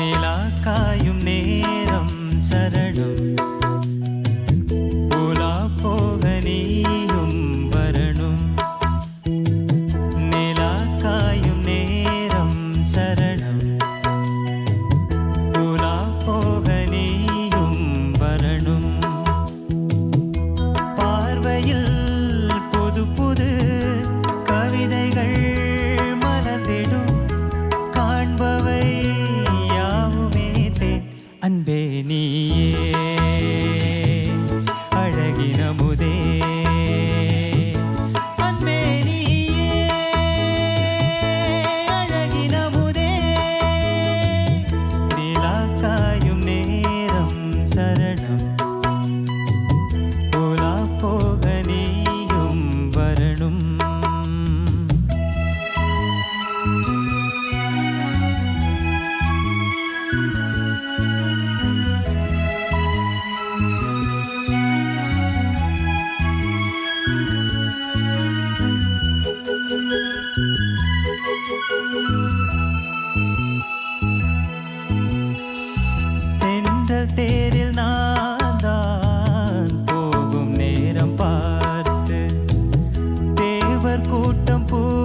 நிலா காயும் நேரம் சரணம். உலா போக நீயும் வரணும். நிலா காயும் நேரம் சரணம். அன்பே தென்றல் தேரில் நான் தான் போகும் நேரம் பார்த்து. தேவர் கூட்டம் பூத்தூவி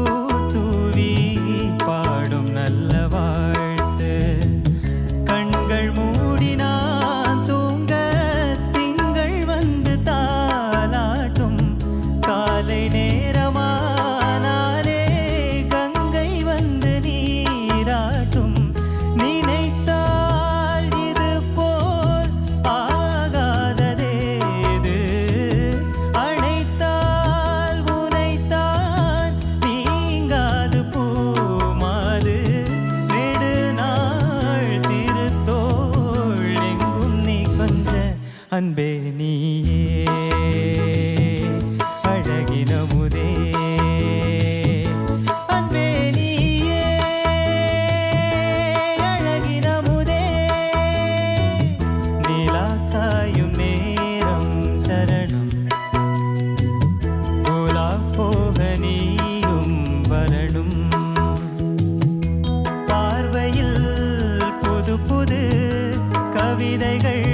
அன்பே நீயே. அழகினமுதே அன்பே நீயே. அழகினமுதே நீலா காயும் நேரம் சரணம். போலா போக நீயும் வரணும். பார்வையில் புது புது கவிதைகள்